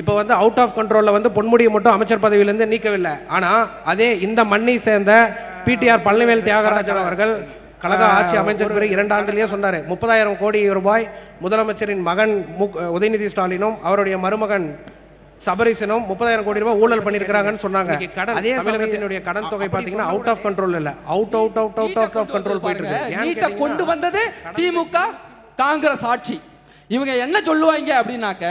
இப்போ வந்து out of கண்ட்ரோலில் வந்து பொன்முடியை மட்டும் அமைச்சர் பதவியிலேருந்து நீக்கவில்லை. ஆனால் அதே இந்த மண்ணை சேர்ந்த பிடிஆர் பழனிவேல் தியாகராஜன் அவர்கள் கழக ஆட்சி அமைச்சர் பிறகு இரண்டு ஆண்டுலயே சொன்னார் முப்பதாயிரம் கோடி ரூபாய் முதலமைச்சரின் மகன் மு உதயநிதி ஸ்டாலினும் அவருடைய மருமகன் சபரிசனும் முப்பதாயிரம் கோடி ரூபாய் ஊழல் பண்ணியிருக்கிறாங்கன்னு சொன்னாங்க. அதே தமிழகத்தினுடைய கடன் தொகை பார்த்தீங்கன்னா அவுட் ஆஃப் கண்ட்ரோல் இல்ல. Out out out out out of control போயிட்டு இருக்கு. கொண்டு வந்தது திமுக காங்கிரஸ் ஆட்சி. இவங்க என்ன சொல்லுவாங்க அப்படின்னாக்க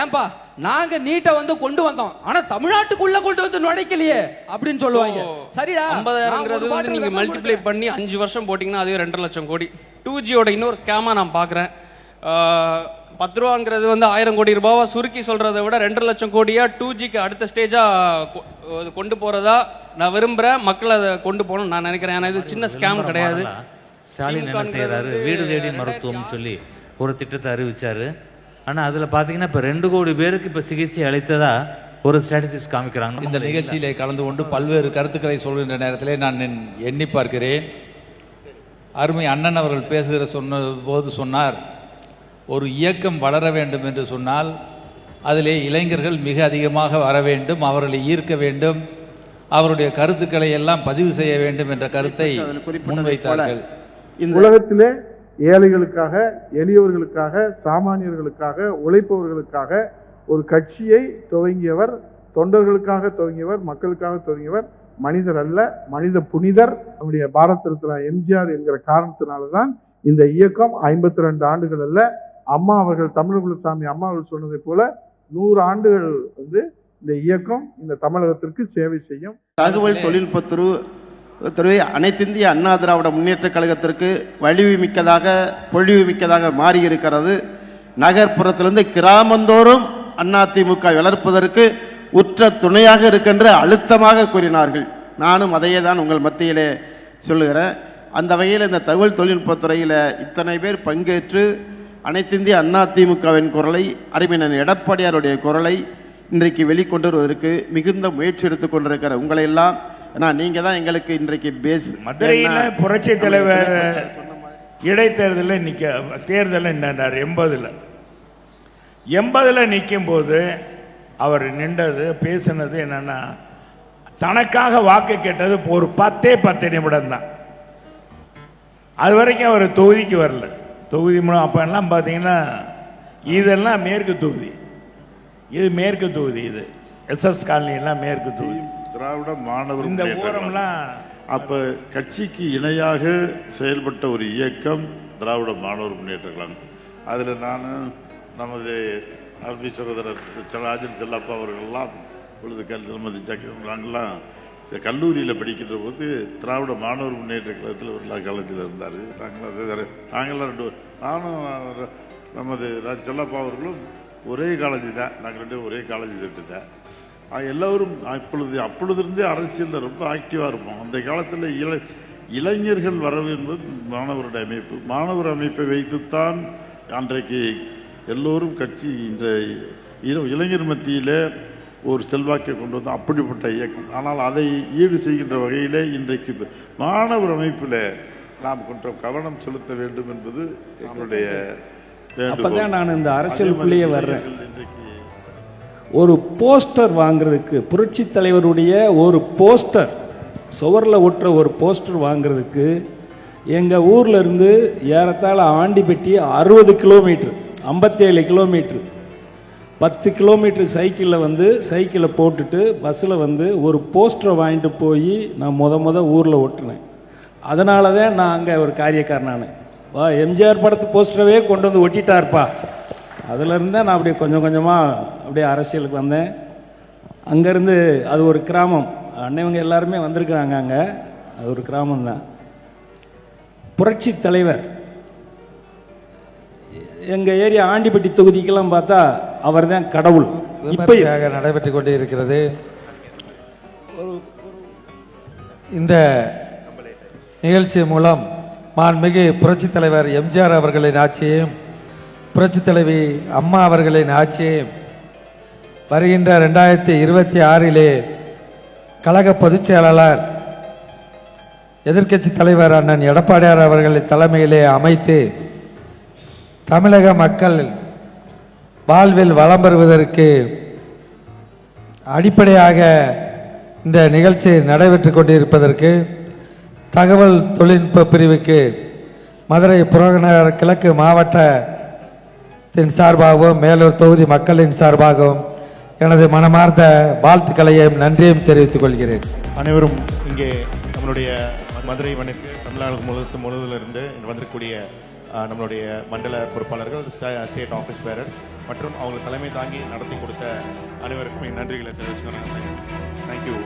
ஏன்பா நாங்க நீட்டை வந்து கொண்டு வந்தோம். ஆனா தமிழ்நாட்டுக்குள்ள கொண்டு வந்து நுழைக்கலையே அப்படின்னு சொல்லுவாங்க. சரிடா ஐம்பதாயிரங்கிறது வந்து நீங்க மல்டிப்ளை. பண்ணி அஞ்சு வருஷம் போட்டிங்கன்னா அதே ரெண்டரை லட்சம் கோடி. டூ ஜியோட இன்னொரு ஸ்கேமா நான் பார்க்குறேன். பத்து ரூபாங்கிறது வந்து ஆயிரம் கோடி ரூபாவா சுருக்கி சொல்றதை விட ரெண்டரை லட்சம் கோடியா டூ ஜிக்கு அடுத்த ஸ்டேஜா கொண்டு போறதா நான் விரும்புறேன். மக்கள் அதை கொண்டு போகணும் நான் நினைக்கிறேன். ஏன்னா இது சின்ன ஸ்கேம் கிடையாது. ஸ்டாலின் என்ன செய்யறாரு வீடு தேடி மருத்துவம்னு சொல்லி ஒரு திட்டத்தை அறிவிச்சாரு. ஆனா அதுல பாத்தீங்கன்னா இப்ப ரெண்டு கோடி பேருக்கு இப்ப சிகிச்சை அளித்ததா ஒரு ஸ்டாட்டிஸ்டிக்ஸ் காமிக்கிறாங்க. இந்த நிகழ்ச்சியிலே கலந்து கொண்டு பல்வேறு கருத்துக்களை சொல்கின்ற நேரத்திலே நான் எண்ணி பார்க்கிறேன். அருமை அண்ணன் அவர்கள் பேசுகிற சொன்ன போது சொன்னார் ஒரு இயக்கம் வளர வேண்டும் என்று சொன்னால் அதிலே இளைஞர்கள் மிக அதிகமாக வர வேண்டும் அவர்களை ஈர்க்க வேண்டும் அவருடைய கருத்துக்களை எல்லாம் பதிவு செய்ய வேண்டும் என்ற கருத்தை முன்வைத்தார்கள். இந்த உலகத்திலே ஏழைகளுக்காக எளியவர்களுக்காக சாமானியர்களுக்காக உழைப்பவர்களுக்காக ஒரு கட்சியை துவங்கியவர் தொண்டர்களுக்காக துவங்கியவர் மக்களுக்காக துவங்கியவர் மனிதர் அல்ல மனித புனிதர். நம்முடைய பாரத் ரத்னா எம்ஜிஆர் என்கிற காரணத்தினால தான் இந்த இயக்கம் ஐம்பத்தி ரெண்டு ஆண்டுகள் அல்ல. அம்மா அவர்கள் தமிழகுலசாமி அம்மா அவர்கள் சொன்னதை போல நூறு ஆண்டுகள் வந்து இந்த இயக்கம் இந்த தமிழகத்திற்கு சேவை செய்யும். தகவல் தொழில்நுட்பத்துறை துறை அனைத்திந்திய அண்ணா திராவிட முன்னேற்றக் கழகத்திற்கு வலிவு மிக்கதாக பொழிவு மிக்கதாக மாறி இருக்கிறது நகர்ப்புறத்திலிருந்து கிராமந்தோறும் அதிமுக வளர்ப்பதற்கு உற்ற துணையாக இருக்கின்ற அழுத்தமாக கூறினார்கள். நானும் அதையே தான் உங்கள் மத்தியிலே சொல்லுகிறேன். அந்த வகையில் இந்த தகவல் தொழில்நுட்பத்துறையில் இத்தனை பேர் பங்கேற்று அனைத்திந்திய அதிமுகவின் குரலை அறிவினன் எடப்பாடியாருடைய குரலை இன்றைக்கு வெளிக்கொண்டு வருவதற்கு மிகுந்த முயற்சி எடுத்துக்கொண்டிருக்கிற உங்களையெல்லாம் உங்களை எல்லாம் நான் நீங்க தான் எங்களுக்கு இன்றைக்கு பேஸ் மதுரையில் புரட்சி தலைவர் இடைத்தேர்தலில் நிற்க தேர்தலில் நின்றார் எண்பதில். எண்பதில் நிற்கும் போது அவர் நின்றது பேசினது என்னன்னா தனக்காக வாக்கு கேட்டது ஒரு பத்தே பத்து நிமிடம் தான் அது வரைக்கும் அவர் தொகுதிக்கு வரல. தொகுதி மூலம் அப்போ எல்லாம் பார்த்தீங்கன்னா இதெல்லாம் மேற்கு தொகுதி. இது மேற்கு தொகுதி இது. எஸ்எஸ் காலனி எல்லாம் மேற்கு தொகுதி திராவிட மாணவர் இந்த. ஊரம்லாம் அப்ப கட்சிக்கு இணையாக செயல்பட்ட ஒரு இயக்கம் திராவிட மாணவர் முன்னேற்ற கழகம் அதில் நான் நமது அருமை சகோதரர் ராஜன் செல்லப்பா அவர்கள்லாம் பொழுது கல் நமது நாங்கள்லாம் கல்லூரியில் படிக்கின்ற போது திராவிட மாணவர் முன்னேற்ற கழகத்தில் ஒரு காலேஜில் இருந்தார் நாங்களாம் நாங்களாம் ரெண்டு நானும் நமது செல்லப்பா அவர்களும் ஒரே காலேஜ் தான். நாங்கள் ரெண்டு ஒரே காலேஜ் சேர்த்து தான் ஆஹ் எல்லோரும் அப்பொழுது அப்பொழுதிருந்தே அரசியலில் ரொம்ப ஆக்டிவாக இருப்போம். அந்த காலத்தில் இள இளைஞர்கள் வரவு என்பது மாணவருடைய அமைப்பு. மாணவர் அமைப்பை வைத்துத்தான் அன்றைக்கு எல்லோரும் கட்சி இந்த இள- இளைஞர் மத்தியிலே ஒரு செல்வாக்கை கொண்டு வந்து அப்படிப்பட்ட இயக்கம். ஆனால் அதை ஈடு செய்கின்ற வகையிலே இன்றைக்கு மாணவர் அமைப்பில் நாம் கொஞ்சம் கவனம் செலுத்த வேண்டும் என்பது என்னுடைய. அப்பதான் நான் இந்த அரசியலுக்குள்ளேயே வர்றேன். ஒரு போஸ்டர் வாங்குறதுக்கு புரட்சி தலைவருடைய ஒரு போஸ்டர் சுவரில் ஒட்டுற ஒரு போஸ்டர் வாங்குறதுக்கு எங்கள் ஊர்ல இருந்து ஏறத்தாழ ஆண்டிப்பட்டி அறுபது கிலோமீட்டர் ஐம்பத்தேழு கிலோமீட்டர். பத்து கிலோமீட்டர் சைக்கிளில் வந்து சைக்கிளை போட்டுட்டு பஸ்ஸில் வந்து ஒரு போஸ்டரை வாங்கிட்டு போய் நான் முத முத ஊரில் ஒட்டினேன். அதனால தான் நான் அங்கே ஒரு காரியக்காரனானேன். வா எம்ஜிஆர் படத்து போஸ்டரவே கொண்டு வந்து ஒட்டிட்டார்ப்பா. அதிலிருந்து நான் அப்படியே கொஞ்சம் கொஞ்சமாக அப்படியே அரசியலுக்கு வந்தேன். அங்கேருந்து அது ஒரு கிராமம். அன்னைவங்க எல்லாருமே வந்திருக்கிறாங்க அங்கே. அது ஒரு கிராமம் தான். புரட்சி தலைவர். எங்கள் ஏரியா ஆண்டிப்பட்டி தொகுதிக்கெல்லாம் பார்த்தா அவர் தான் கடவுள். இப்போ நடைபெற்று கொண்டே இருக்கிறது இந்த நிகழ்ச்சி மூலம் மாண்புமிகு புரட்சித் தலைவர் எம்ஜிஆர் அவர்களின் ஆட்சியையும் புரட்சித் தலைவி அம்மா அவர்களின் ஆட்சியையும் வருகின்ற ரெண்டாயிரத்தி இருபத்தி ஆறிலே கழக பொதுச் செயலாளர் எதிர்க்கட்சி தலைவர் அண்ணன் எடப்பாடியார் அவர்களின் தலைமையிலே அமைத்து தமிழக மக்கள் வாழ்வில் வளம் பெறுவதற்கு அடிப்படையாக இந்த நிகழ்ச்சி நடைபெற்று கொண்டிருப்பதற்கு தகவல் தொழில்நுட்ப பிரிவுக்கு மதுரை புறநகர் கிழக்கு மாவட்டத்தின் சார்பாகவும் மேலூர் தொகுதி மக்களின் சார்பாகவும் எனது மனமார்ந்த வாழ்த்துக்களையும் நன்றியும் தெரிவித்துக் கொள்கிறேன். அனைவரும் இங்கே நம்மளுடைய மதுரை மண்ணிற்கு தமிழ்நாடு முழுவதும் முழுவதிலிருந்து வந்திருக்கக்கூடிய நம்மளுடைய மண்டல பொறுப்பாளர்கள் ஸ்டேட் ஆஃபீஸ் பேரர்ஸ் மற்றும் அவங்க தலைமை தாங்கி நடத்தி கொடுத்த அனைவருக்கும் என் நன்றிகளை தெரிவிச்சுக்கிறேன். தேங்க்யூ